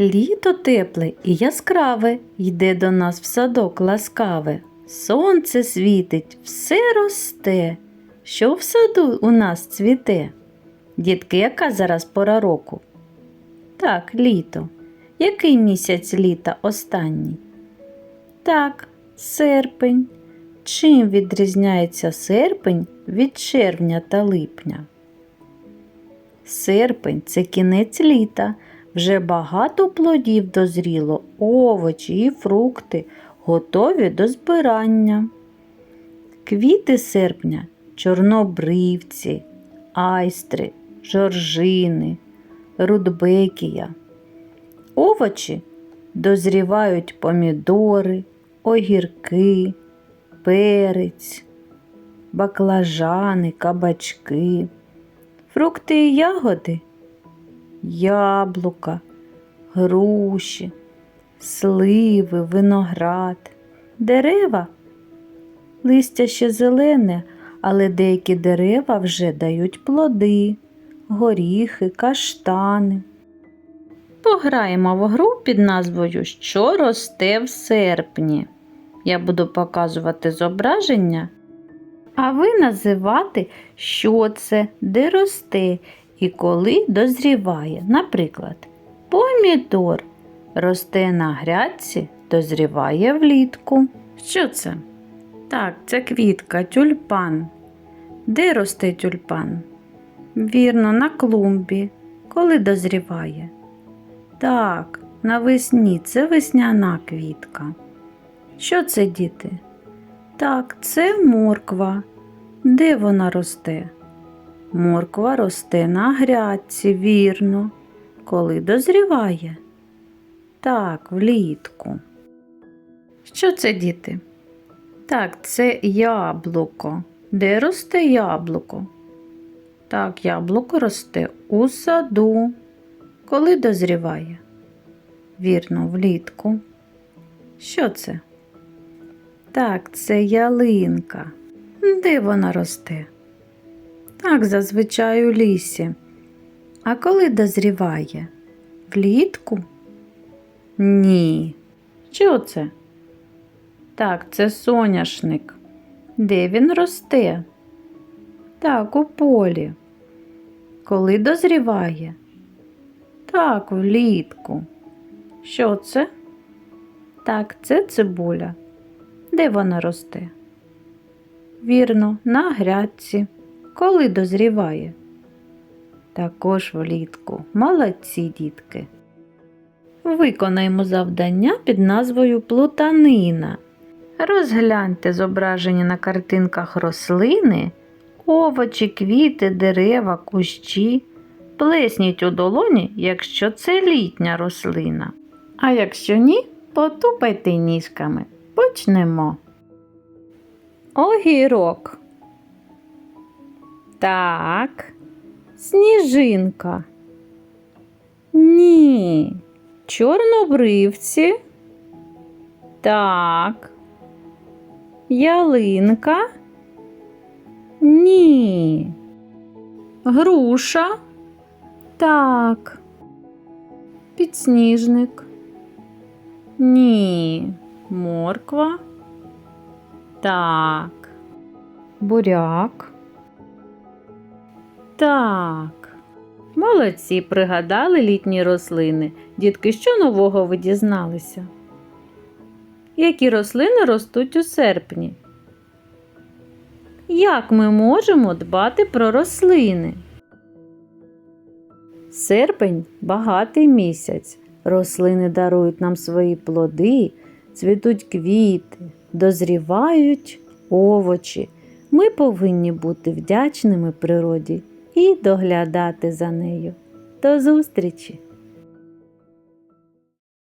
Літо тепле і яскраве йде до нас в садок ласкаве. Сонце світить, все росте. Що в саду у нас цвіте? Дітки, яка зараз пора року? Так, літо. Який місяць літа останній? Так, серпень. Чим відрізняється серпень від червня та липня? Серпень це кінець літа. Вже багато плодів дозріло, овочі і фрукти готові до збирання. Квіти серпня чорнобривці, айстри, жоржини, рудбекія. Овочі дозрівають помідори, огірки, перець, баклажани, кабачки, фрукти і ягоди яблука, груші, сливи, виноград, дерева. Листя ще зелене, але деякі дерева вже дають плоди, горіхи, каштани. Пограємо в гру під назвою Що росте в серпні. Я буду показувати зображення, а ви називати, що це, де росте і коли дозріває. Наприклад, помідор росте на грядці, дозріває влітку. Що це? Так, це квітка, тюльпан. Де росте тюльпан? Вірно, на клумбі. Коли дозріває? Так, навесні це весняна квітка. Що це, діти? Так, це морква. Де вона росте? Морква росте на грядці, вірно, коли дозріває. Так, влітку. Що це, діти? Так, це яблуко. Де росте яблуко? Так, яблуко росте у саду. Коли дозріває? Вірно, влітку. Що це? Так, це ялинка. Де вона росте? Так, зазвичай у лісі. А коли дозріває? Влітку? Ні. Що це? Так, це соняшник. Де він росте? Так, у полі. Коли дозріває? Так, влітку. Що це? Так, це цибуля. Де вона росте? Вірно, на грядці. Коли дозріває? Також влітку. Молодці дітки. Виконаємо завдання під назвою Плутанина. Розгляньте зображені на картинках рослини, овочі, квіти, дерева, кущі. Плесніть у долоні, якщо це літня рослина. А якщо ні, потупайте ніжками. Почнемо. Огірок. Так. Сніжинка. Ні. Чорнобривці. Так. Ялинка. Ні. Груша. Так. Підсніжник. Ні. Морква. Так. Буряк. Так. Молодці пригадали літні рослини. Дітки, що нового ви дізналися? Які рослини ростуть у серпні? Як ми можемо дбати про рослини? Серпень багатий місяць. Рослини дарують нам свої плоди, цвітуть квіти, дозрівають овочі. Ми повинні бути вдячними природі і доглядати за нею. До зустрічі!